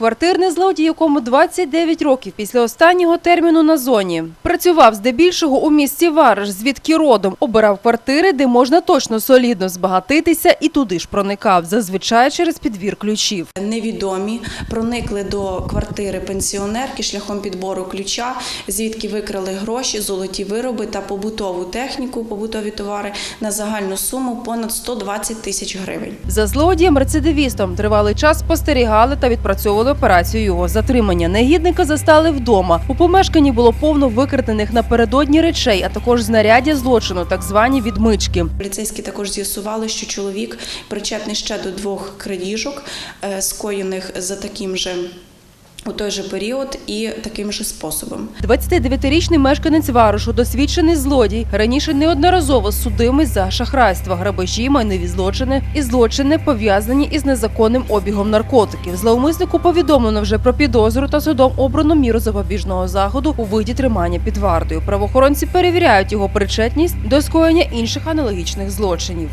Квартирний злодій, якому 29 років після останнього терміну на зоні. Працював здебільшого у місті Вараш, звідки родом. Обирав квартири, де можна точно солідно збагатитися і туди ж проникав, зазвичай через підвір ключів. Невідомі проникли до квартири пенсіонерки шляхом підбору ключа, звідки викрали гроші, золоті вироби та побутову техніку, побутові товари на загальну суму понад 120 тисяч гривень. За злодієм рецидивістом тривалий час спостерігали та відпрацьовували операцію його затримання. Негідника застали вдома. У помешканні було повно викрадених напередодні речей, а також знаряддя злочину, так звані відмички. Поліцейські також з'ясували, що чоловік причетний ще до двох крадіжок, е, скоєних за таким же у той же період і таким же способом. 29-річний мешканець Варушу, досвідчений злодій, раніше неодноразово судимий за шахрайство, грабежі, майнові злочини і злочини пов'язані із незаконним обігом наркотиків. Зловмиснику повідомлено вже про підозру та судом обрану міру запобіжного заходу у виді тримання під вартою. Правоохоронці перевіряють його причетність до скоєння інших аналогічних злочинів.